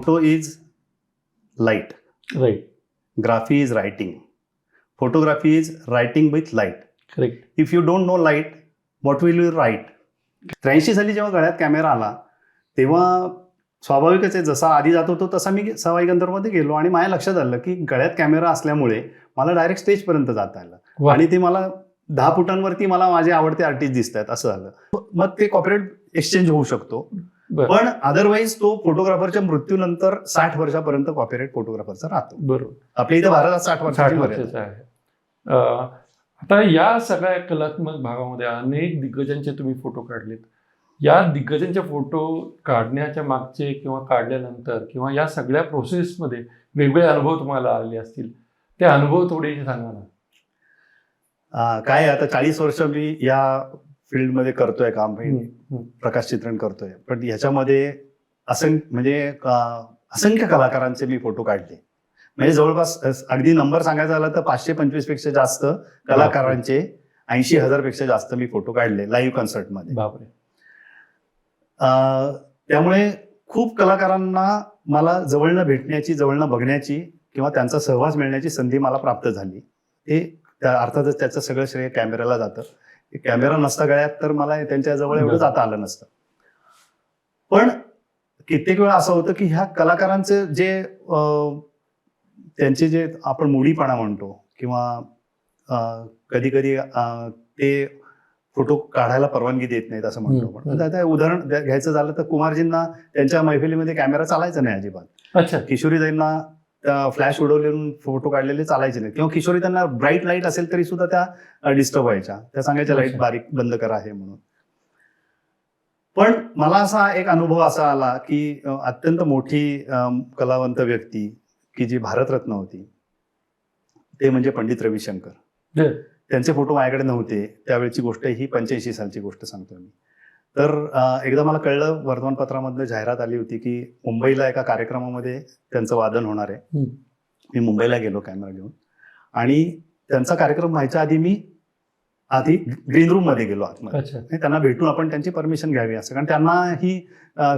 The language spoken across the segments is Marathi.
Photo is light right graphy is writing photography is writing with light correct if you don't know light what will you write त्र्याऐंशी साली जेव्हा गळ्यात कॅमेरा आला तेव्हा स्वाभाविकच आहे जसा आधी जात होतो तसा मी सवाई गंधर्वमध्ये गेलो आणि माझ्या लक्षात आलं की गळ्यात कॅमेरा असल्यामुळे मला डायरेक्ट स्टेजपर्यंत जाता आलं. आणि ते मला दहा फुटांवरती मला माझे आवडते आर्टिस्ट दिसत आहेत असं झालं. मग ते कॉपरेट एक्सचेंज होऊ शकतो. पण अदरवाईज तो फोटोग्राफरच्या मृत्यूनंतर साठ वर्षापर्यंत कॉपीराईट फोटोग्राफरचा राहतो. बरोबर. आपल्या इथे भारतात साठ साठ वर्षाची आहे. आता या सगळ्या कलात्मक भागामध्ये अनेक दिग्गजांचे तुम्ही फोटो काढलेत. या दिग्गजांचे फोटो काढण्याच्या मागचे किंवा काढल्यानंतर किंवा या सगळ्या प्रोसेसमध्ये वेगवेगळे अनुभव तुम्हाला आलेले असतील. ते अनुभव थोडेसे सांगा ना. काय आता चाळीस वर्ष मी या फील्डमध्ये करतोय काम. प्रकाश चित्रण करतोय. पण ह्याच्यामध्ये असंख्य म्हणजे असंख्य कलाकारांचे मी फोटो काढले. म्हणजे जवळपास अगदी नंबर सांगायचा झाला तर पाचशे पंचवीसपेक्षा जास्त कलाकारांचे ऐंशी हजारपेक्षा जास्त मी फोटो काढले लाईव्ह कन्सर्टमध्ये. बापरे. त्यामुळे खूप कलाकारांना मला जवळनं भेटण्याची जवळनं बघण्याची किंवा त्यांचा सहवास मिळण्याची संधी मला प्राप्त झाली. ते त्या अर्थातच त्याचं सगळं श्रेय कॅमेऱ्याला जातं. कॅमेरा नसता गळ्यात तर मला त्यांच्या जवळ एवढं जाता आलं नसतं. पण कित्येक वेळा असं होतं की ह्या कलाकारांचे जे त्यांचे जे आपण मुडीपणा म्हणतो किंवा कधी कधी ते फोटो काढायला परवानगी देत नाहीत असं म्हणतो आता उदाहरण घ्यायचं झालं तर कुमारजींना त्यांच्या मैफिलीमध्ये कॅमेरा चालायचा नाही अजिबात. अच्छा. किशोरीताईंना फ्लॅश उडवलेून फोटो काढलेले चालायचे नाही किंवा किशोरी त्यांना ब्राईट लाइट असेल तरी सुद्धा त्या डिस्टर्ब व्हायच्या. त्या सांगायच्या लाइट. बारीक बंद करा हे म्हणून. पण मला असा एक अनुभव असा आला की अत्यंत मोठी कलावंत व्यक्ती की जी भारतरत्न होती ते म्हणजे पंडित रविशंकर. त्यांचे फोटो माझ्याकडे नव्हते. त्यावेळची गोष्ट आहे, ही पंच्याऐंशी सालची गोष्ट सांगतो मी. तर एकदा मला कळलं वर्तमानपत्रामधनं जाहिरात आली होती की मुंबईला एका कार्यक्रमामध्ये त्यांचं वादन होणार आहे. मी मुंबईला गेलो कॅमेरा घेऊन. आणि त्यांचा कार्यक्रम व्हायच्या आधी मी आधी ग्रीन रूममध्ये गेलो आतमध्ये. त्यांना भेटून आपण त्यांची परमिशन घ्यावी असं. कारण त्यांना ही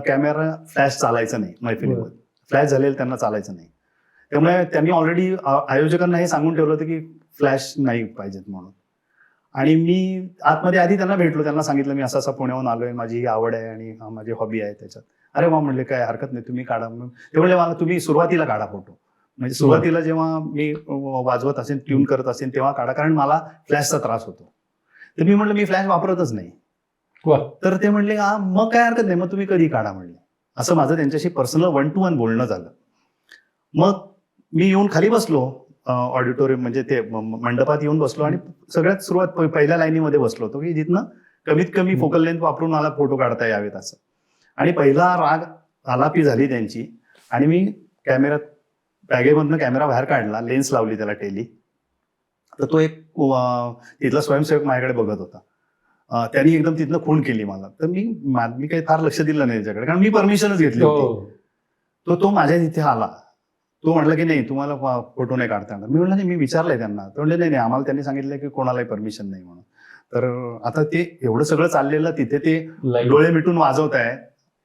कॅमेरा फ्लॅश चालायचं नाही मैफिलीमध्ये फ्लॅश झालेलं त्यांना चालायचं नाही. त्यामुळे त्यांनी ऑलरेडी आयोजकांना हे सांगून ठेवलं होतं की फ्लॅश नाही पाहिजेत म्हणून. आणि मी आतमध्ये आधी त्यांना भेटलो त्यांना सांगितलं मी असं असं पुण्याहून आलोय माझी ही आवड आहे आणि हा माझी हॉबी आहे त्याच्यात. अरे वा म्हणले काय हरकत नाही तुम्ही काढा. मग ते म्हणले मला तुम्ही सुरुवातीला काढा फोटो म्हणजे सुरुवातीला जेव्हा मी वाजवत असेल ट्यून करत असेल तेव्हा काढा कारण मला फ्लॅशचा त्रास होतो. तर मी म्हटलं मी फ्लॅश वापरतच नाही. तर ते म्हणले हा मग काय हरकत नाही मग तुम्ही कधी काढा म्हणले. असं माझं त्यांच्याशी पर्सनल वन टू वन बोलणं झालं. मग मी येऊन खाली बसलो ऑडिटोरियम म्हणजे ते मंडपात येऊन बसलो आणि सगळ्यात सुरुवात पहिल्या लाईनीमध्ये बसलो होतो की जिथनं कमीत कमी. फोकल लेंथ वापरून मला फोटो काढता यावेत असं. आणि पहिला राग आलापी झाली त्यांची आणि मी कॅमेऱ्यात बॅगेमधनं कॅमेरा बाहेर काढला लेन्स लावली त्याला टेली. तर तो एक तिथला स्वयंसेवक माझ्याकडे बघत होता. त्यांनी एकदम तिथनं खूण केली मला. तर मी मा- काही फार लक्ष दिलं नाही त्याच्याकडे कारण मी परमिशनच घेतली होती. हो. तो तो माझ्या तिथे आला. तो म्हटला की नाही तुम्हाला फोटो नाही काढता येणार. मी म्हटलं नाही मी विचारलंय त्यांना. तो म्हणले नाही नाही आम्हाला त्यांनी सांगितलं की कोणालाही परमिशन नाही म्हणून. तर आता ते एवढं सगळं चाललेलं तिथे ते. डोळे मिटून वाजवत आहे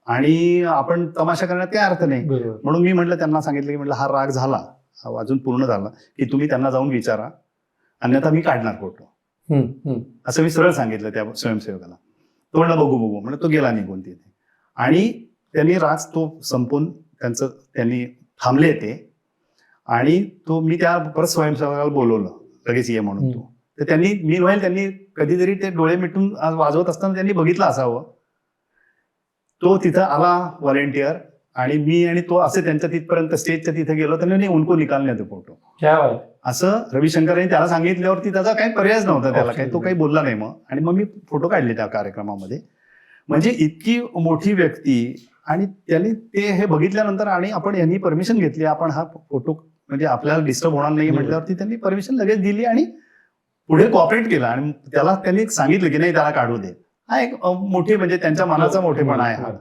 आणि आपण तमाशा करण्यात काय अर्थ नाही. म्हणून मी म्हटलं त्यांना सांगितलं की म्हटलं हा राग झाला. हा वाजून पूर्ण झाला की तुम्ही त्यांना जाऊन विचारा. अन्यथा मी काढणार फोटो. असं मी सरळ सांगितलं त्या स्वयंसेवकाला. तो म्हणला बघू बघू. म्हणजे तो गेला निघून तिथे. आणि त्यांनी राज तो संपून त्यांचं त्यांनी थांबले ते. आणि तो मी त्या परत स्वयंसेवकाला बोलवलं लगेच ये म्हणून तो. तर त्यांनी मी व्हाईल त्यांनी कधीतरी ते डोळे मिटून आज वाजवत असताना त्यांनी बघितलं असावं. तो तिथं आला व्हॉलेंटियर आणि मी आणि तो असे त्यांच्या तिथपर्यंत स्टेजच्या तिथे गेलो तर नाही उनको निकालने तो फोटो असं रविशंकर यांनी त्याला सांगितल्यावरती त्याचा काही पर्यायच नव्हता त्याला काही तो काही बोलला नाही मग. आणि मग मी फोटो काढले त्या कार्यक्रमामध्ये. म्हणजे इतकी मोठी व्यक्ती आणि त्यांनी ते हे बघितल्यानंतर आणि आपण यांनी परमिशन घेतली आपण हा फोटो म्हणजे आपल्याला डिस्टर्ब होणार नाही म्हटल्यावरती त्यांनी परमिशन लगेच दिली आणि पुढे कॉपरेट केला. आणि त्याला त्यांनी सांगितलं की नाही त्याला काढू दे. हा एक मोठी म्हणजे त्यांच्या मनाचा मोठेपणा आहे हा.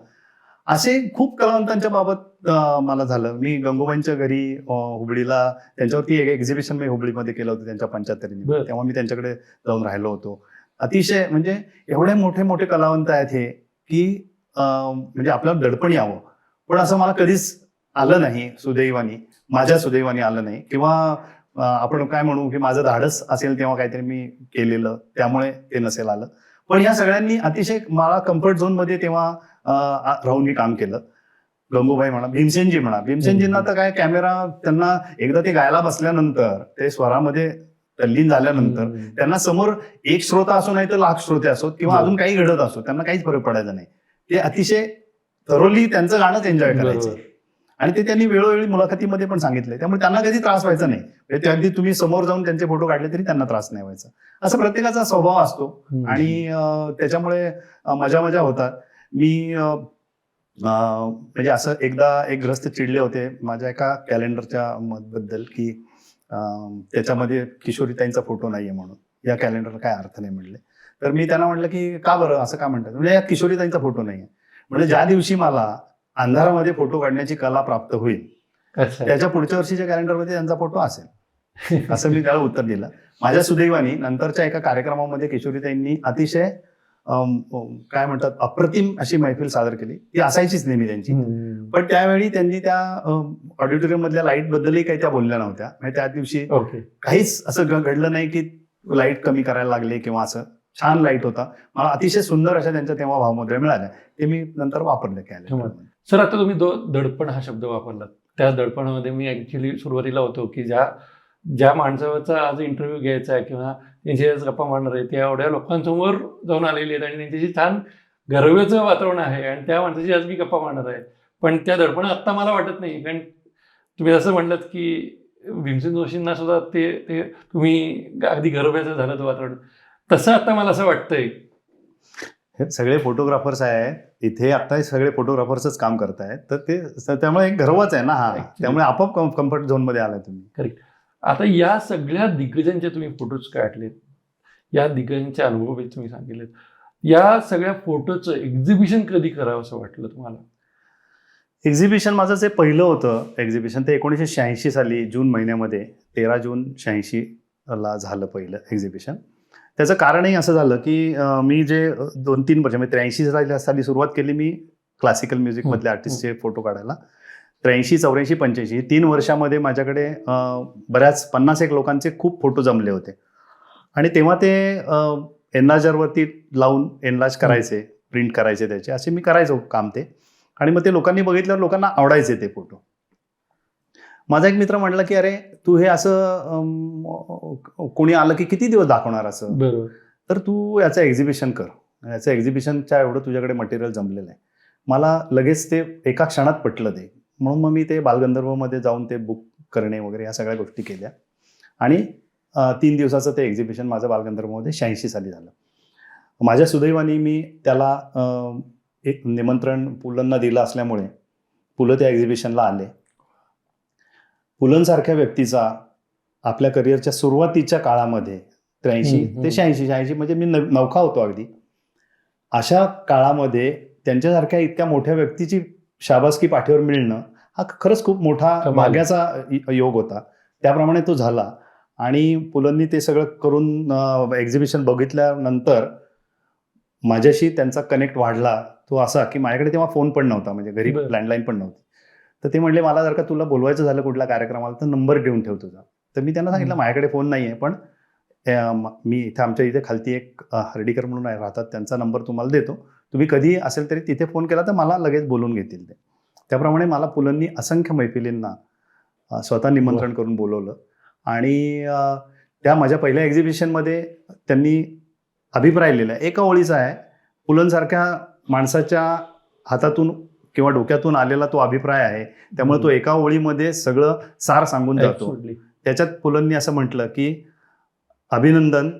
असे खूप कलावंतांच्या बाबत मला झालं. मी गंगूबाईंच्या घरी हुबळीला त्यांच्यावरती एक एक्झिबिशन मी हुबळीमध्ये केलं होतं त्यांच्या पंच्याहत्तरीने. तेव्हा मी त्यांच्याकडे जाऊन राहिलो होतो. अतिशय म्हणजे एवढे मोठे मोठे कलावंत आहेत हे की म्हणजे आपल्याला दडपण यावं. पण असं मला कधीच आलं नाही सुदैवानी. माझ्या सुदैवानी आलं नाही. किंवा आपण काय म्हणू की माझं धाडस असेल तेव्हा काहीतरी मी केलेलं त्यामुळे ते नसेल आलं. पण या सगळ्यांनी अतिशय मला कम्फर्ट झोनमध्ये तेव्हा राहून मी काम केलं. गंगूबाई म्हणा भीमसेनजी म्हणा. भीमसेनजींना तर काय कॅमेरा त्यांना एकदा ते गायला बसल्यानंतर ते स्वरामध्ये तल्लीन झाल्यानंतर. त्यांना समोर एक श्रोता असो नाही तर लाख श्रोते असोत किंवा. अजून काही घडत असो त्यांना काहीच फरक पडायचा नाही. ते अतिशय थरोली त्यांचं गाणंच एन्जॉय करायचे. आणि ते त्यांनी वेळोवेळी मुलाखतीमध्ये पण सांगितले त्यामुळे त्यांना कधी त्रास व्हायचा नाही. म्हणजे ते अगदी तुम्ही समोर जाऊन त्यांचे फोटो काढले तरी त्यांना त्रास नाही व्हायचा. असं प्रत्येकाचा स्वभाव असतो. आणि त्याच्यामुळे मजा मजा होतात. मी म्हणजे असं एकदा एक ग्रस्त चिडले होते माझ्या एका कॅलेंडरच्या बद्दल की त्याच्यामध्ये किशोरीताईंचा फोटो नाहीये म्हणून. या कॅलेंडरला काय अर्थ नाही म्हणले तर मी त्यांना म्हटलं की का बरं? असं का म्हणतात? म्हणजे यात किशोरीताईंचा फोटो नाहीये. म्हणजे ज्या दिवशी मला अंधारामध्ये फोटो काढण्याची कला प्राप्त होईल. त्याच्या पुढच्या वर्षीच्या कॅलेंडरमध्ये त्यांचा फोटो असेल. असं मी त्याला उत्तर दिलं. माझ्या सुदैवानी नंतरच्या एका कार्यक्रमामध्ये किशोरीताईंनी अतिशय काय म्हणतात अप्रतिम अशी मैफिल सादर केली. ती असायचीच नेहमी त्यांची. पण त्यावेळी त्यांनी त्या ऑडिटोरियम मधल्या लाइट बद्दलही काही त्या बोलल्या नव्हत्या. म्हणजे त्या दिवशी काहीच असं घडलं नाही की लाइट कमी करायला लागले किंवा असं छान लाइट होता. मला अतिशय सुंदर अशा त्यांच्या तेव्हा भावमुद्रा मिळाल्या. ते मी नंतर वापरले कॅलेंडर सर आता तुम्ही दो दडपण हा शब्द वापरलात. त्या दडपणामध्ये मी ऍक्च्युली सुरुवातीला होतो की ज्या ज्या माणसाचा आज इंटरव्ह्यू घ्यायचा आहे किंवा त्यांची आज गप्पा मारणार आहे त्या एवढ्या लोकांसमोर जाऊन आलेली आहेत आणि त्यांच्याशी छान गर्वेचं वातावरण आहे आणि त्या माणसाची आज मी गप्पा मारणार आहे. पण त्या दडपण आत्ता मला वाटत नाही. कारण तुम्ही असं म्हणलात की भीमसेन जोशींना सुद्धा ते ते तुम्ही अगदी गर्वाचं झालं वातावरण. तसं आता मला असं वाटतंय हे सगळे फोटोग्राफर्स आहेत इथे आता हे सगळे फोटोग्राफर्सच काम करतायत तर ते त्यामुळे एक गर्वच आहे ना हा. त्यामुळे आपोआप कम्फर्ट झोनमध्ये आलाय तुम्ही. आता या सगळ्या दिग्गजांचे तुम्ही फोटोज काढलेत. या दिग्गजांचे अनुभव तुम्ही सांगितलेत. या सगळ्या फोटोचं एक्झिबिशन कधी करावं असं वाटलं तुम्हाला? एक्झिबिशन माझं जे पहिलं होतं एक्झिबिशन ते एकोणीसशे शहाऐंशी साली जून महिन्यामध्ये तेरा जून शहाऐंशी ला झालं पहिलं एक्झिबिशन त्याचं कारणही असं झालं की मी जे दोन तीन वर्ष म्हणजे त्र्याऐंशी साली सुरुवात केली मी क्लासिकल म्युझिक मधल्या आर्टिस्टचे फोटो काढायला. त्र्याऐंशी चौऱ्याऐंशी पंच्याऐंशी तीन वर्षामध्ये माझ्याकडे बऱ्याच पन्नास एक लोकांचे खूप फोटो जमले होते. आणि तेव्हा ते एनलाजरवरती लावून एनलाज करायचे प्रिंट करायचे त्याचे. असे मी करायचो काम ते. आणि मग ते लोकांनी बघितल्यावर लोकांना आवडायचे ते फोटो माझा एक मित्र म्हटला की अरे तू हे असं कोणी आलं की किती दिवस दाखवणार असं? बरोबर. तर तू याचं एक्झिबिशन कर. याचं एक्झिबिशनच्या एवढं तुझ्याकडे मटेरियल जमलेलं आहे. मला लगेच ते एका क्षणात पटलं ते. म्हणून मग मी ते बालगंधर्वमध्ये जाऊन ते बुक करणे वगैरे या सगळ्या गोष्टी केल्या. आणि तीन दिवसाचं ते एक्झिबिशन माझं बालगंधर्वमध्ये शहाऐंशी साली झालं. माझ्या सुदैवाने मी त्याला एक निमंत्रण पुलंना दिलं असल्यामुळे पुलं त्या एक्झिबिशनला आले. पुलंसारख्या व्यक्तीचा आपल्या करिअरच्या सुरुवातीच्या काळामध्ये त्र्याऐंशी. ते शहाऐंशी शहाऐंशी म्हणजे मी नवखा होतो अगदी अशा काळामध्ये त्यांच्यासारख्या इतक्या मोठ्या व्यक्तीची शाबासकी पाठीवर मिळणं हा खरंच खूप मोठा. भाग्याचा योग होता त्याप्रमाणे तो झाला आणि पुलंनी ते सगळं करून एक्झिबिशन बघितल्यानंतर माझ्याशी त्यांचा कनेक्ट वाढला तो असा की माझ्याकडे तेव्हा फोन पण नव्हता म्हणजे घरी. लँडलाईन पण नव्हती तर ते म्हणले मला जर का तुला बोलवायचं झालं कुठल्या कार्यक्रमाला तर नंबर देऊन ठेव तुझा. तर मी त्यांना सांगितलं. माझ्याकडे फोन नाही आहे पण म- इथे आमच्या इथे खालती एक हर्डीकर म्हणून आहे राहतात त्यांचा नंबर तुम्हाला देतो. तुम्ही कधी असेल तरी तिथे फोन केला तर मला लगेच बोलून घेतील ते. त्याप्रमाणे मला पुलंनी असंख्य मैफिलींना स्वतः निमंत्रण करून बोलवलं. आणि त्या माझ्या पहिल्या एक्झिबिशनमध्ये त्यांनी अभिप्राय लिहिला. एका ओळीचा आहे पुलंसारख्या माणसाच्या हातातून किंवा डोक्यातून आलेला तो अभिप्राय आहे त्यामुळे तो एका ओळीमध्ये सगळं सार सांगून जातो. त्याच्यात पुलंनी असं म्हटलं की अभिनंदन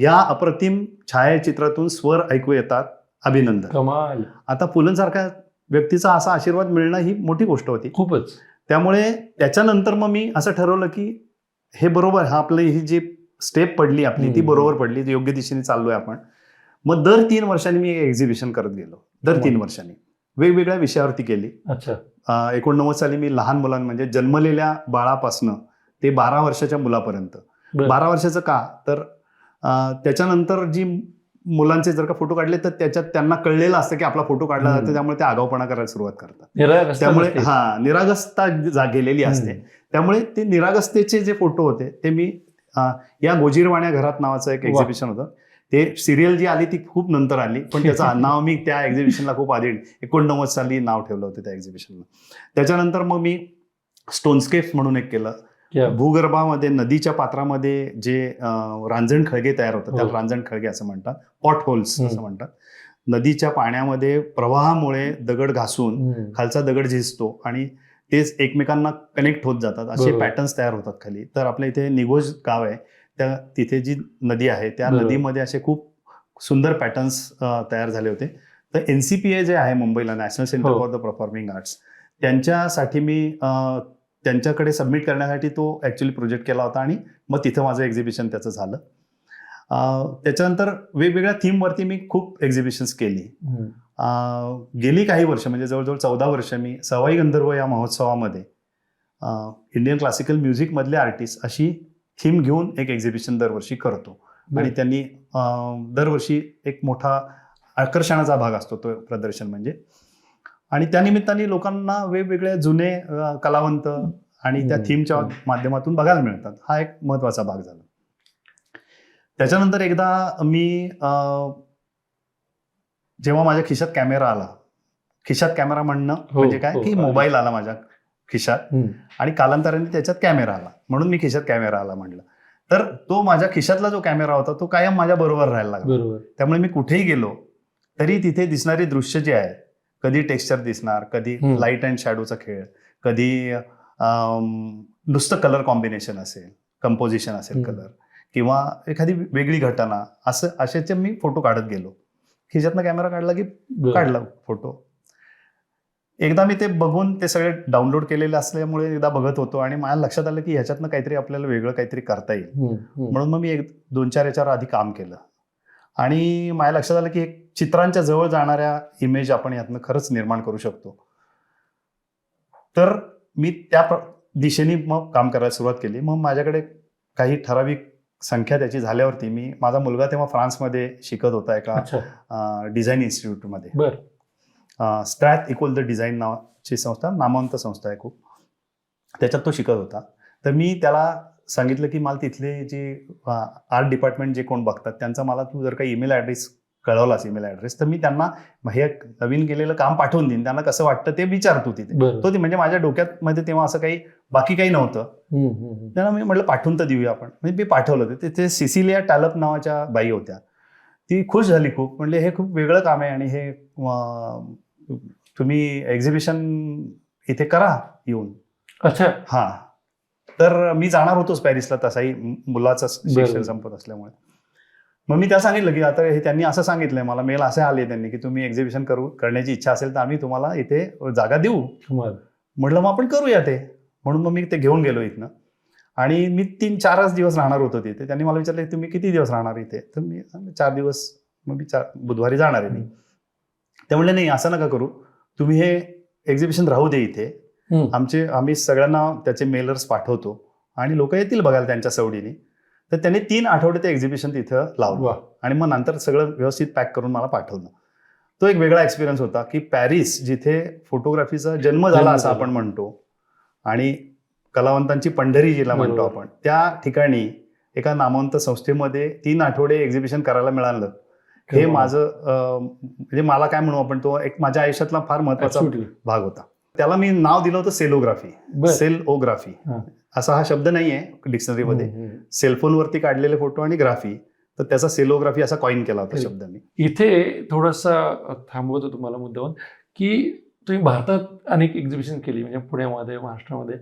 या अप्रतिम छायाचित्रातून स्वर ऐकू येतात. अभिनंदन. कमाल. आता पुलंसारख्या व्यक्तीचा असा आशीर्वाद मिळणं ही मोठी गोष्ट होती. खूपच. त्यामुळे त्याच्यानंतर मग मी असं ठरवलं की हे बरोबर हा आपली ही जी स्टेप पडली आपली ती. बरोबर पडली योग्य दिशेने चाललोय आपण. मग दर तीन वर्षांनी मी एक्झिबिशन करत गेलो. दर तीन वर्षांनी. वेगवेगळ्या विषयावरती केली अच्छा एकोणनव्वद साली मी लहान मुलां म्हणजे जन्मलेल्या बाळापासनं ते बारा वर्षाच्या मुलापर्यंत बरं. वर्षाचं का तर त्याच्यानंतर जी मुलांचे जर का फोटो काढले तर त्याच्यात त्यांना कळलेलं असतं की आपला फोटो काढला. जातो त्यामुळे ते आगाऊपणा करायला सुरुवात करतात त्यामुळे. हा निरागसता जा गेलेली असते. त्यामुळे ते निरागसतेचे जे फोटो होते ते मी या गोजीरवाण्या घरात नावाचं एक. एक्झिबिशन होतं ते सिरियल जी आली ती खूप नंतर आली पण त्याचं नाव मी त्या एक्झिबिशनला खूप आधी एकोणनव्वद साली नाव ठेवलं होतं त्या एक्झिबिशनला त्याच्यानंतर मग मी स्टोनस्केप म्हणून एक केलं भूगर्भामध्ये नदीच्या पात्रामध्ये जे रांजण खळगे तयार होतात त्याला हो. रांजण खळगे असं म्हणतात पॉट होल्स असं. म्हणतात नदीच्या पाण्यामध्ये प्रवाहामुळे दगड घासून. खालचा दगड झिजतो आणि तेच एकमेकांना कनेक्ट होत जातात असे. पॅटर्न्स तयार होतात खाली तर आपल्या इथे निगोज गाव आहे त्या तिथे जी नदी आहे त्या. नदीमध्ये असे खूप सुंदर पॅटर्न्स तयार झाले होते तर N C P A J आहे मुंबईला national centre. For the performing arts त्यांच्यासाठी मी त्यांच्याकडे सबमिट करण्यासाठी तो ॲक्च्युली प्रोजेक्ट केला होता आणि मग तिथं माझं एक्झिबिशन त्याचं झालं त्याच्यानंतर वेगवेगळ्या थीमवरती मी खूप एक्झिबिशन्स केली गेली काही वर्ष म्हणजे जवळजवळ चौदा वर्ष मी सवाई गंधर्व या महोत्सवामध्ये इंडियन क्लासिकल म्युझिकमधले आर्टिस्ट अशी थीम घेऊन एक एक्झिबिशन दरवर्षी करतो. आणि त्यांनी दरवर्षी एक मोठा आकर्षणाचा भाग असतो तो प्रदर्शन म्हणजे. आणि त्यानिमित्ताने लोकांना वेगवेगळे जुने कलावंत आणि त्या. थीमच्या माध्यमातून बघायला मिळतात. हा एक महत्त्वाचा भाग झाला. त्याच्यानंतर एकदा मी अं, जेव्हा माझ्या खिशात कॅमेरा आला खिशात कॅमेरा म्हणणं हो, म्हणजे काय? हो, की आहे. मोबाईल आला माझ्या खिशात. आणि कालांतराने त्याच्यात कॅमेरा आला म्हणून मी खिशात कॅमेरा आला म्हणलं तर तो माझ्या खिशातला जो कॅमेरा होता तो कायम माझ्या बरोबर राहायला लागला बरोबर त्यामुळे मी कुठेही गेलो तरी तिथे दिसणारी दृश्य जे आहे कधी टेक्स्चर दिसणार कधी. लाइट अँड शॅडोचा खेळ कधी नुसतं कलर कॉम्बिनेशन असेल कंपोजिशन असेल. कलर किंवा एखादी वेगळी घटना असं अशाचे मी फोटो काढत गेलो खिशातनं कॅमेरा काढला की. काढला फोटो एकदा मी ते बघून ते सगळे डाउनलोड केलेले असल्यामुळे एकदा बघत होतो आणि माझ्या लक्षात आलं की ह्याच्यातनं काहीतरी आपल्याला वेगळं काहीतरी करता येईल. म्हणून मग मी एक दोन चार याच्यावर आधी काम केलं. आणि माझ्या लक्षात आलं की एक चित्रांच्या जवळ जाणाऱ्या इमेज आपण यातनं खरंच निर्माण करू शकतो. तर मी त्या दिशेने मग काम करायला सुरुवात केली. मग माझ्याकडे काही ठराविक संख्या त्याची झाल्यावरती मी माझा मुलगा तेव्हा फ्रान्समध्ये शिकत होता एका डिझाईन इन्स्टिट्यूटमध्ये. बर. स्ट्रॅथ इक्वल द डिझाईन नावाची संस्था नामवंत संस्था आहे खूप. त्याच्यात तो शिकत होता. तर मी त्याला सांगितलं की मला तिथले जे आर्ट डिपार्टमेंट जे कोण बघतात त्यांचा मला तू जर काही ईमेल ॲड्रेस कळवलास ईमेल ॲड्रेस तर मी त्यांना हे नवीन केलेलं काम पाठवून देईन. त्यांना कसं वाटतं ते विचारतो तिथे. तो ते म्हणजे माझ्या डोक्यात मध्ये तेव्हा असं काही बाकी काही नव्हतं. त्यांना मी म्हटलं पाठवून तर देऊया आपण. म्हणजे मी पाठवलं ते. तिथे सिसिलिया टॅलप नावाच्या बाई होत्या. ती खुश झाली खूप. म्हणले हे खूप वेगळं काम आहे आणि हे तुम्ही एक्झिबिशन इथे करा येऊन. अच्छा. हा. तर मी जाणार होतोच पॅरिसला तसाही मुलाचं शिक्षण. संपत असल्यामुळे. मग मी त्याला सांगितलं की आता हे त्यांनी असं सांगितलंय मला मेल असे आले त्यांनी की तुम्ही एक्झिबिशन करू करण्याची इच्छा असेल तर आम्ही तुम्हाला इथे जागा देऊ. म्हटलं मग आपण करूया ते. म्हणून मग मी ते घेऊन गेलो इथनं. आणि मी तीन चारच दिवस राहणार होतो तिथे. त्यांनी मला विचारलं तुम्ही किती दिवस राहणार इथे? तर मी चार दिवस मग मी चार बुधवारी जाणार आहे मी. ते म्हणले नाही असं नका करू. तुम्ही हे एक्झिबिशन राहू दे इथे. आमचे आम्ही सगळ्यांना त्याचे मेलर्स पाठवतो आणि लोक येतील बघायला त्यांच्या सवडीने. तर त्यांनी तीन आठवडे ते एक्झिबिशन तिथं लावलं. आणि मग नंतर सगळं व्यवस्थित पॅक करून मला पाठवलं. तो एक वेगळा एक्सपिरियन्स होता की पॅरिस जिथे फोटोग्राफीचा जन्म झाला असं. आपण म्हणतो आणि कलावंतांची पंढरी जिला म्हणतो. आपण त्या ठिकाणी एका नामवंत संस्थेमध्ये तीन आठवडे एक्झिबिशन करायला मिळालं. हे. माझं म्हणजे मला काय म्हणू आपण तो एक माझ्या आयुष्यातला फार महत्त्वाचा. भाग होता त्याला मी नाव दिलं होतं सेलोग्राफी हा. असा हा शब्द नाहीये डिक्शनरीमध्ये हम्म. हम्म. सेलफोनवरती काढलेले फोटो आणि ग्राफी तर त्याचा सेलोग्राफी असा कॉइन केला होता. शब्द मी इथे थोडासा थांबवतो तुम्हाला मुद्दावर की तुम्ही भारतात अनेक एक्झिबिशन केली म्हणजे पुण्यामध्ये महाराष्ट्रामध्ये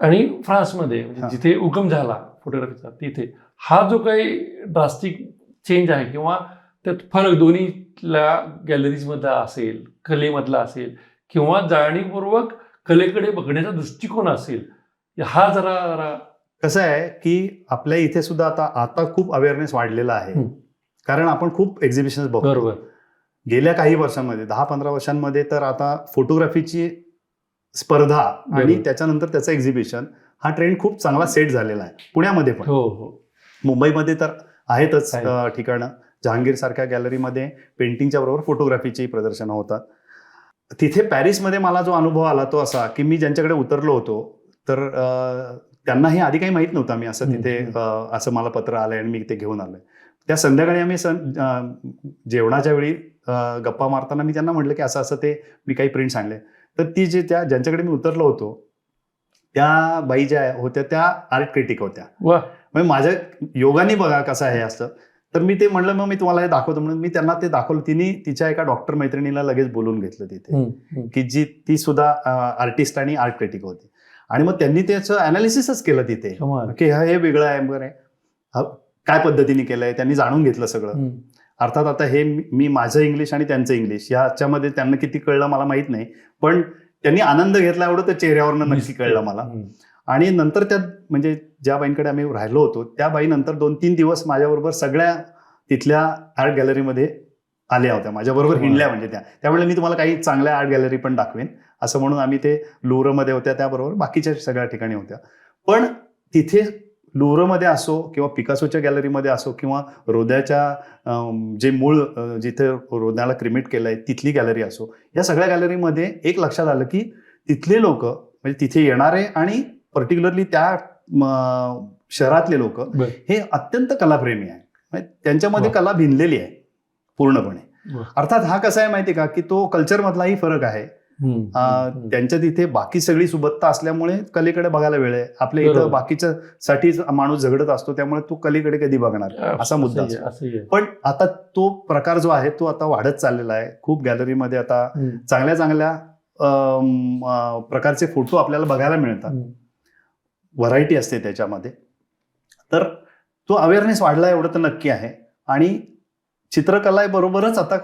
आणि फ्रान्समध्ये म्हणजे. जिथे उगम झाला फोटोग्राफीचा तिथे हा जो काही ड्रास्टिक चेंज आहे किंवा त्यात फरक दोन्हीला गॅलरीजमधला असेल कलेमधला असेल किंवा जाणीवपूर्वक कलेकडे बघण्याचा दृष्टिकोन असेल हा जरा जरा कसं आहे की आपल्या इथे सुद्धा आता आता खूप अवेअरनेस वाढलेला आहे. कारण आपण खूप एक्झिबिशन बघतो. बरोबर. गेल्या काही वर्षांमध्ये दहा पंधरा वर्षांमध्ये तर आता फोटोग्राफीची स्पर्धा आणि. त्याच्यानंतर त्याचं एक्झिबिशन हा ट्रेंड खूप चांगला सेट झालेला आहे. पुण्यामध्ये पण. हो हो. मुंबईमध्ये तर आहेतच ठिकाणं. जहांगीर सारख्या गॅलरीमध्ये पेंटिंगच्या बरोबर फोटोग्राफीची प्रदर्शनं होतात. तिथे पॅरिसमध्ये मला जो अनुभव आला तो असा की मी ज्यांच्याकडे उतरलो होतो तर त्यांना हे आधी काही माहीत नव्हतं मी असं तिथे असं मला पत्र आलंय आणि मी ते घेऊन आलोय. त्या संध्याकाळी आम्ही सं- अं, जेवणाच्या वेळी गप्पा मारताना मी त्यांना म्हटलं की असं असं ते मी काही प्रिंट्स आणले तर ती जे त्या ज्यांच्याकडे मी उतरलो होतो त्या बाई ज्या होत्या त्या आर्ट क्रिटिक होत्या. म्हणजे माझ्या योगाने बघा कसं आहे असं तर मी ते म्हणलं मग मी तुम्हाला हे दाखवतो. म्हणून मी त्यांना ते दाखवलं. तिने तिच्या एका डॉक्टर मैत्रिणीला लगेच बोलून घेतलं तिथे. की जी ती सुद्धा आर्टिस्ट आणि आर्ट क्रिटिक होती. आणि मग त्यांनी त्याचं अनालिसिसच केलं तिथे. की हा हे वेगळं आहे वगैरे काय पद्धतीने केलंय? त्यांनी जाणून घेतलं सगळं. अर्थात आता हे मी माझं इंग्लिश आणि त्यांचं इंग्लिश याच्यामध्ये त्यांना किती कळलं मला माहीत नाही. पण त्यांनी आनंद घेतला एवढं तर चेहऱ्यावरनं नक्की कळलं मला. आणि नंतर त्या म्हणजे ज्या बाईंकडे आम्ही राहिलो होतो त्या बाई नंतर दोन तीन दिवस माझ्याबरोबर सगळ्या तिथल्या आर्ट गॅलरीमध्ये आल्या होत्या माझ्याबरोबर. हिंडल्या म्हणजे त्या. त्यामुळे मी तुम्हाला काही चांगल्या आर्ट गॅलरी पण दाखवेन. असं म्हणून आम्ही ते लुरमध्ये होत्या त्याबरोबर बाकीच्या सगळ्या ठिकाणी होत्या. पण तिथे लुरमध्ये असो किंवा पिकासोच्या गॅलरीमध्ये असो किंवा रोद्याच्या जे मूळ जिथे रोद्याला क्रिमेट केलंय तिथली गॅलरी असो या सगळ्या गॅलरीमध्ये एक लक्षात आलं की तिथले लोक म्हणजे तिथे येणारे आणि पर्टिक्युलरली त्या शहरातले लोक. हे अत्यंत कलाप्रेमी आहे म्हणजे त्यांच्यामध्ये. कला भिनलेली आहे पूर्णपणे. अर्थात हा कसा आहे माहिती का की तो कल्चर मधलाही फरक आहे. त्यांच्या तिथे बाकी सगळी सुबत्ता असल्यामुळे कलेकडे बघायला वेळ आहे आपल्या इथं. बाकीच्या साठीच माणूस झगडत असतो त्यामुळे तो कलेकडे कधी बघणार असा मुद्दा. पण आता तो प्रकार जो आहे तो आता वाढत चाललेला आहे खूप गॅलरीमध्ये आता चांगल्या चांगल्या प्रकारचे फोटो आपल्याला बघायला मिळतात. व्हरायटी असते त्याच्यामध्ये. तर तो अवेअरनेस वाढला एवढं तर नक्की आहे. आणि चित्रकलाबरोबरच आता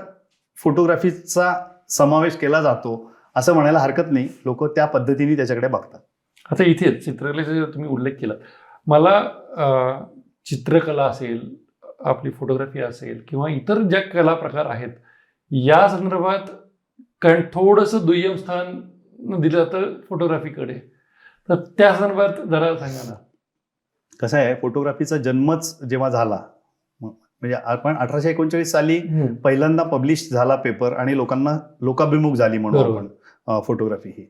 फोटोग्राफीचा समावेश केला जातो. असं म्हणायला हरकत नाही. लोक त्या पद्धतीने त्याच्याकडे बघतात. आता इथे चित्रकलेचा तुम्ही उल्लेख केला मला चित्रकला असेल आपली फोटोग्राफी असेल किंवा इतर ज्या कला प्रकार आहेत या संदर्भात कारण थोडंसं दुय्यम स्थान दिलं जातं फोटोग्राफीकडे तर त्या संदर्भात जरा सांगा ना कसं आहे फोटोग्राफीचा जन्मच जेव्हा झाला म्हणजे आपण अठराशे एकोणचाळीस साली पहिल्यांदा पब्लिश झाला पेपर आणि लोकांना लोकाभिमुख झाली म्हणून. आपण फोटोग्राफी ही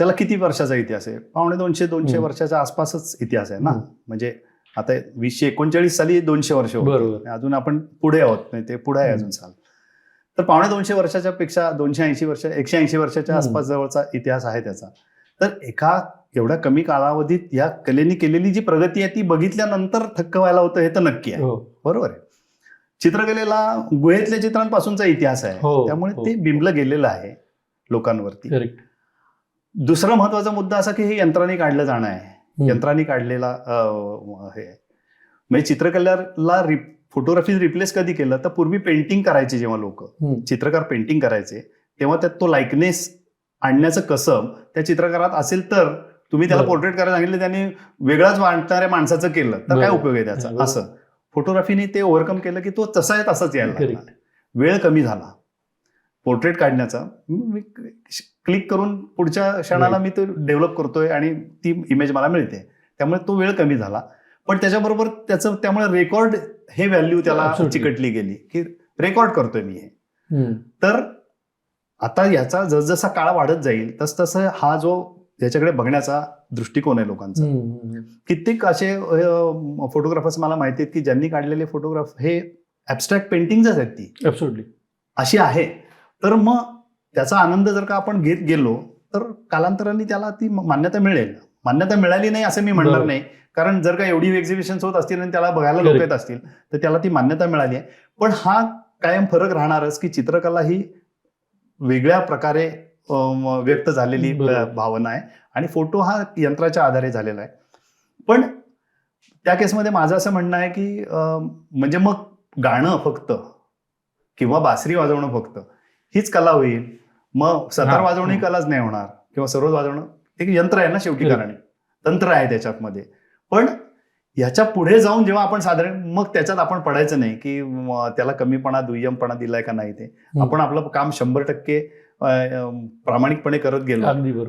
त्याला किती वर्षाचा इतिहास आहे पावणे दोनशे दोनशे. वर्षाच्या आसपासच इतिहास आहे ना. म्हणजे आता वीसशे एकोणचाळीस साली दोनशे वर्ष. अजून आपण पुढे आहोत नाही ते पुढे आहे. अजून साल तर पावणे दोनशे वर्षाच्या पेक्षा दोनशे ऐंशी वर्ष एकशे ऐंशी वर्षाच्या. आसपास जवळचा इतिहास आहे त्याचा तर एका एवढ्या कमी कालावधीत या कलेने केलेली जी प्रगती आहे ती बघितल्यानंतर थक्क व्हायला होतं हे तर नक्की आहे. हो. बरोबर आहे. चित्रकलेला गुहेतल्या चित्रांपासूनचा इतिहास आहे. हो, त्यामुळे हो. ते बिंबलं गेलेलं आहे लोकांवरती. करेक्ट दुसरा महत्त्वाचा मुद्दा असा की हे यंत्राने काढलं जाणं आहे. यंत्राने काढलेला हे. म्हणजे चित्रकलेला रि फोटोग्राफी रिप्लेस कधी केलं? तर पूर्वी पेंटिंग करायचे जेव्हा लोक. चित्रकार पेंटिंग करायचे. तेव्हा त्यात तो लाईकनेस आणण्याचं कसं? त्या चित्रकारात असेल तर तुम्ही त्याला. पोर्ट्रेट करायला सांगितलं त्यांनी वेगळाच वाटणाऱ्या माणसाचं केलं. तर काय. उपयोग आहे त्याचा. असं. फोटोग्राफीने ते ओव्हरकम केलं की तो तसा आहे तसाच यायला लागला. वेळ कमी झाला. पोर्ट्रेट काढण्याचा. मी क्लिक करून पुढच्या क्षणाला मी तो डेव्हलप करतोय आणि ती इमेज मला मिळते. त्यामुळे तो वेळ कमी झाला. पण त्याच्याबरोबर त्याचं त्यामुळे रेकॉर्ड हे व्हॅल्यू त्याला. चिकटली गेली की रेकॉर्ड करतोय मी हे. तर आता याचा जसजसा काळ वाढत जाईल तस तसं हा जो याच्याकडे बघण्याचा दृष्टिकोन आहे लोकांचा. कित्येक असे फोटोग्राफर्स मला माहिती आहेत की ज्यांनी काढलेले फोटोग्राफ हे ऍबस्ट्रॅक्ट पेंटिंगच आहेत ती Absolutely. अशी आहे तर मग त्याचा आनंद जर का आपण घेत गेलो तर कालांतराने त्याला ती मान्यता मिळेल मान्यता मिळाली नाही असं मी म्हणणार. नाही कारण जर का एवढी एक्झिबिशन होत असतील आणि त्याला बघायला लोक. येत असतील तर त्याला ती मान्यता मिळाली आहे पण हा कायम फरक राहणारच की चित्रकला ही वेगळ्या प्रकारे व्यक्त झालेली भावना आहे. आणि फोटो हा यंत्राच्या आधारे झालेला आहे. पण त्या केसमध्ये माझं असं म्हणणं आहे की म्हणजे मग गाणं फक्त किंवा बासरी वाजवणं फक्त हीच कला होईल. मग सतार. वाजवणं कलाच नाही होणार. किंवा सरोज वाजवणं एक यंत्र आहे ना शेवटी. कारण तंत्र आहे त्याच्यामध्ये. पण ह्याच्या पुढे जाऊन जेव्हा आपण साधारण मग त्याच्यात आपण पडायचं नाही की त्याला कमीपणा दुय्यमपणा दिलाय का नाही ते. आपण आपलं काम शंभर टक्के प्रामाणिकपणे करत गेलो.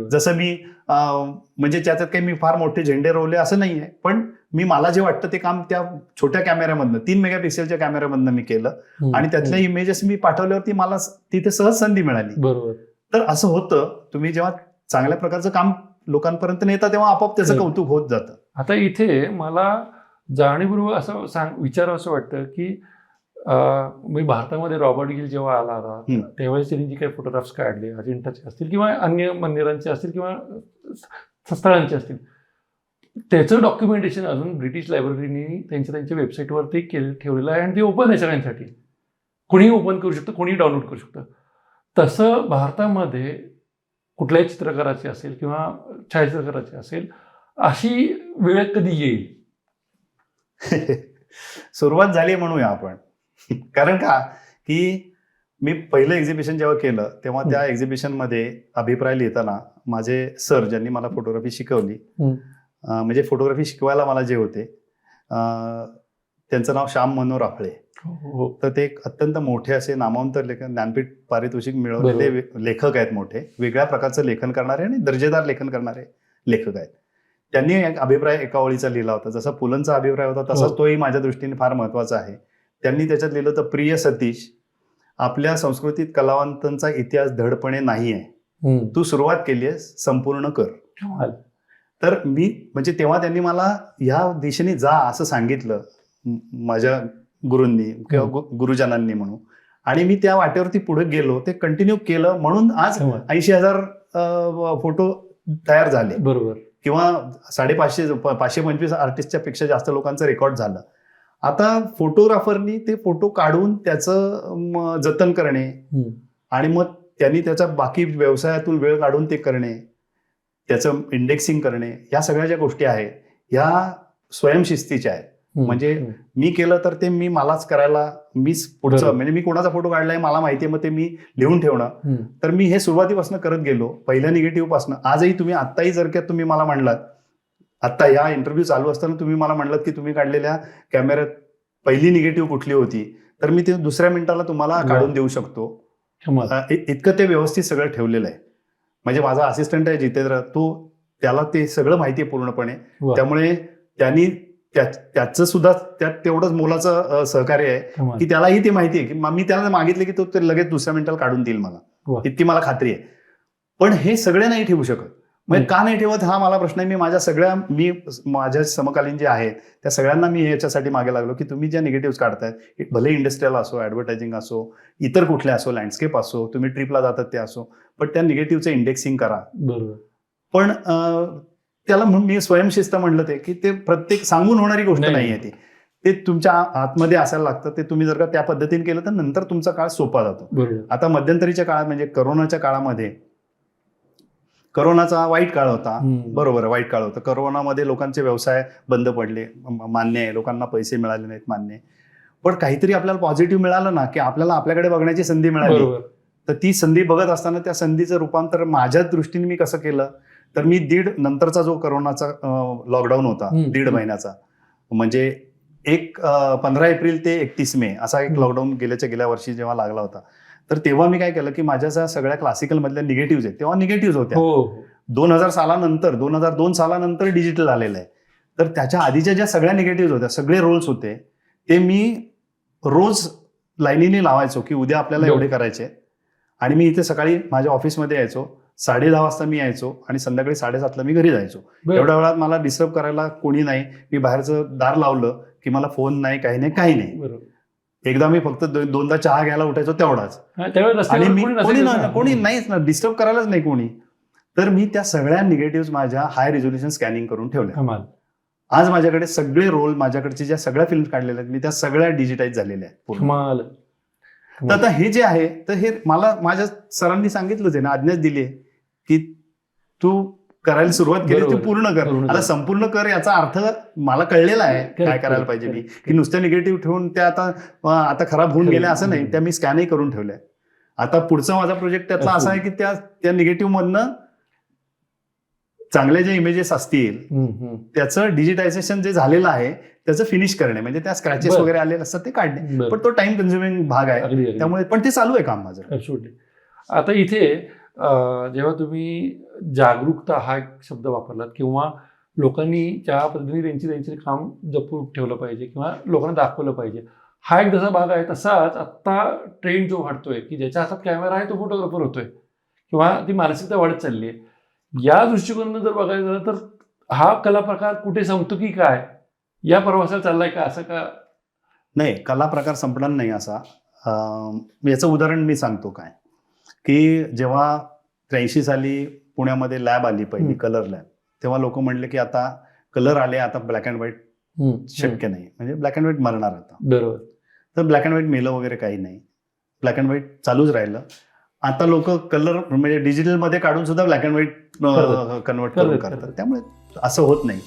जसं मी म्हणजे त्याच्यात काही मी फार मोठे झेंडे रोवले असं नाहीये पण मी मला जे वाटतं ते काम त्या छोट्या कॅमेऱ्यामधनं तीन मेगापिक्सेलच्या कॅमेऱ्यामधनं मी केलं. आणि त्यातल्या इमेजेस मी पाठवल्यावरती मला तिथे सहज संधी मिळाली. बरोबर. तर असं होतं तुम्ही जेव्हा चांगल्या प्रकारचं काम लोकांपर्यंत नेता तेव्हा आपोआप त्याचं. कौतुक होत जातं. आता इथे मला जाणीवपूर्वक असं सांग विचार असं वाटतं की मी भारतामध्ये रॉबर्ट गिल जेव्हा आला होता. त्यावेळेस त्यांनी जे काही फोटोग्राफ्स काढले अजिंठाचे असतील किंवा अन्य मंदिरांचे असतील किंवा स्थळांचे असतील त्याचं डॉक्युमेंटेशन अजून ब्रिटिश लायब्ररीने त्यांच्या त्यांच्या वेबसाईटवर ते केले ठेवलेलं आहे आणि ते ओपन आहे सगळ्यांसाठी कोणीही ओपन करू शकतं कोणीही डाउनलोड करू शकतं तसं भारतामध्ये कुठल्याही चित्रकाराचे असेल किंवा छायाचित्रकाराचे असेल अशी वेळ कधी येईल? सुरुवात झाली म्हणूया आपण. कारण का? की मी पहिलं एक्झिबिशन जेव्हा केलं तेव्हा त्या एक्झिबिशनमध्ये अभिप्राय लिहिताना माझे सर ज्यांनी मला फोटोग्राफी शिकवली म्हणजे फोटोग्राफी शिकवायला मला जे होते त्यांचं नाव श्याम मनोहर आपळे हो तर ते एक अत्यंत मोठे असे नामांतर लेखक ज्ञानपीठ पारितोषिक मिळवलेले लेखक आहेत मोठे. वेगळ्या प्रकारचं लेखन करणारे आणि दर्जेदार लेखन करणारे लेखक आहेत. त्यांनी एक अभिप्राय एका ओळीचा लिहिला होता जसा पुलंचा अभिप्राय होता तसाच हो. तोही माझ्या दृष्टीने फार महत्त्वाचा आहे त्यांनी त्याच्यात लिहिलं होतं प्रिय सतीश आपल्या संस्कृतीत कलावंतांचा इतिहास धडपणे नाही आहे. तू सुरुवात केली आहेस संपूर्ण कर. तर मी म्हणजे तेव्हा त्यांनी मला ह्या दिशेने जा असं सांगितलं माझ्या गुरूंनी किंवा गुरुजनांनी म्हणून आणि मी त्या वाटेवरती पुढे गेलो ते कंटिन्यू केलं म्हणून आज. ऐंशी हजार फोटो तयार झाले बरोबर किंवा साडेपाचशे पाचशे पंचवीस आर्टिस्टच्या पेक्षा जास्त लोकांचं रेकॉर्ड झालं आता फोटोग्राफरनी ते फोटो काढून त्याचं जतन करणे. आणि मग त्यांनी त्याचा बाकी व्यवसायातून वेळ काढून ते करणे त्याचं इंडेक्सिंग करणे या सगळ्या ज्या गोष्टी आहेत ह्या स्वयंशिस्तीच्या आहेत. म्हणजे. मी केलं तर ते मी मलाच करायला मीच पुढचं. म्हणजे मी कोणाचा फोटो काढलाय मला माहिती आहे मग ते मी लिहून ठेवणं. तर मी हे सुरुवातीपासून करत गेलो पहिल्या निगेटिव्हपासून आजही तुम्ही आत्ताही जर का तुम्ही मला म्हणलात आत्ता या इंटरव्ह्यू चालू असताना तुम्ही मला म्हणलात की तुम्ही काढलेल्या कॅमेऱ्यात पहिली निगेटिव्ह कुठली होती तर मी ते दुसऱ्या मिनिटाला तुम्हाला. काढून देऊ शकतो इतकं ते व्यवस्थित सगळं ठेवलेलं आहे म्हणजे माझा असिस्टंट आहे जितेंद्र तो त्याला ते सगळं माहिती आहे पूर्णपणे. त्यामुळे त्यांनी त्या- त्याचं सुद्धा त्यात तेवढंच मोलाचं सहकार्य आहे. की त्यालाही ते माहिती आहे. की म- त्याला मागितले की तो ते लगेच दुसऱ्या मिनिटाला काढून देईल. मला. इतकी मला खात्री आहे. पण हे सगळे नाही ठेवू शकत. म्हणजे का नाही ठेवत हा मला प्रश्न आहे. मी माझ्या सगळ्या मी माझ्या समकालीन जे आहेत त्या सगळ्यांना मी याच्यासाठी मागे लागलो की तुम्ही ज्या निगेटिव्ह काढतायत भले इंडस्ट्रियल असो ऍडव्हर्टायझिंग असो इतर कुठले असो लँडस्केप असो तुम्ही ट्रिपला जातात ते असो पण त्या निगेटिव्हचं इंडेक्सिंग करा. बरोबर. पण त्याला मी स्वयंशिस्त म्हणलं ते की ते प्रत्येक सांगून होणारी गोष्ट नाही. आहे ती. ते तुमच्या आतमध्ये असायला लागतं ते तुम्ही जर का त्या पद्धतीने केलं तर नंतर तुमचा काळ सोपा जातो. आता मध्यंतरीच्या काळात म्हणजे करोनाच्या काळामध्ये करोनाचा वाईट काळ होता. बरोबर वाईट काळ होता. करोनामध्ये लोकांचे व्यवसाय बंद पडले. मान्य आहे लोकांना पैसे मिळाले नाहीत मान्य आहे. पण काहीतरी आपल्याला पॉझिटिव्ह मिळालं ना की आपल्याला आपल्याकडे बघण्याची संधी मिळाली. तर ती संधी बघत असताना त्या संधीचं रूपांतर माझ्या दृष्टीने मी कसं केलं? तर मी दीड नंतरचा जो करोनाचा लॉकडाऊन होता. दीड महिन्याचा म्हणजे एक पंधरा एप्रिल ते एकतीस मे असा एक. लॉकडाऊन गेल्याच्या गेल्या वर्षी जेव्हा लागला होता तर तेव्हा मी काय केलं की माझ्या ज्या सगळ्या क्लासिकल मधल्या निगेटिव्ह आहेत तेव्हा निगेटिव्ह होत्या हो दोन हजार सालानंतर दोन हजार दोन सालानंतर डिजिटल आलेलं आहे तर त्याच्या आधीच्या ज्या सगळ्या निगेटिव्ह होत्या सगळे रोल्स होते ते मी रोज लाईनीने लावायचो की उद्या आपल्याला. एवढे करायचे आणि मी इथे सकाळी माझ्या ऑफिसमध्ये यायचो साडे दहा वाजता मी यायचो आणि संध्याकाळी साडेसातला मी घरी जायचो. एवढ्या वेळात मला डिस्टर्ब करायला कोणी नाही. मी बाहेरचं दार लावलं की मला फोन नाही काही नाही काही नाही. एकदा मी फक्त दोनदा चहा घ्यायला उठायचो तेवढाच. आणि मी कोणी कोणी नाहीच ना डिस्टर्ब करायलाच नाही कोणी. तर मी त्या सगळ्या निगेटिव्ह माझ्या हाय रेझोल्युशन स्कॅनिंग करून ठेवल्या. आज माझ्याकडे सगळे रोल माझ्याकडचे ज्या सगळ्या फिल्म काढलेल्या आहेत मी त्या सगळ्या डिजिटाईज झालेल्या आहेत तर आता हे जे आहे तर हे मला माझ्या सरांनी सांगितलंच आहे ना आज्ञाच दिली आहे. की तू करायला सुरुवात केली तू. पूर्ण कर. आता संपूर्ण कर याचा अर्थ मला कळलेला आहे काय करायला पाहिजे मी. की नुसतं निगेटिव्ह ठेवून त्या आता आता खराब होऊन. गेल्या असं नाही त्या मी स्कॅनही करून ठेवल्या आता पुढचा माझा प्रोजेक्ट त्यातला असा आहे की त्या त्या निगेटिव्ह मधनं चांगले जे इमेजेस असतील. त्याचं डिजिटायझेशन जे झालेलं आहे त्याचं फिनिश करणे म्हणजे त्या स्क्रॅचेस. वगैरे आलेले असतात ते काढणे. पण तो टाइम कन्झ्युमिंग भाग आहे. त्यामुळे पण ते चालू आहे काम माझं. आता इथे जेव्हा तुम्ही जागरूकता हा एक शब्द वापरलात किंवा लोकांनी ज्या पद्धतीने त्यांची त्यांचे काम जपून ठेवलं पाहिजे किंवा लोकांना दाखवलं पाहिजे हा एक जसा भाग आहे तसाच आत्ता ट्रेंड जो वाढतोय की ज्याच्या हातात कॅमेरा आहे तो फोटोग्राफर होतोय किंवा ती मानसिकता वाढत चालली आहे या दृष्टिकोनातून जर बघायचं झालं तर हा कला प्रकार कुठे संपतो की काय? या प्रवासाला चाललाय का? असं का? नाही कला प्रकार संपणार नाही असा. याचं उदाहरण मी सांगतो काय. की जेव्हा त्र्याऐंशी साली पुण्यामध्ये लॅब आली पहिली. कलर लॅब तेव्हा लोक म्हणले की आता कलर आले आता ब्लॅक अँड व्हाईट शक्य नाही. म्हणजे ब्लॅक अँड व्हाईट मरणार आता. बरोबर. तर ब्लॅक अँड व्हाईट मेलं वगैरे काही नाही. ब्लॅक अँड व्हाईट चालूच राहिलं. आता लोक कलर म्हणजे डिजिटलमध्ये काढून सुद्धा ब्लॅक अँड व्हाईट. कन्वर्ट करून करतात. त्यामुळे असं होत नाही.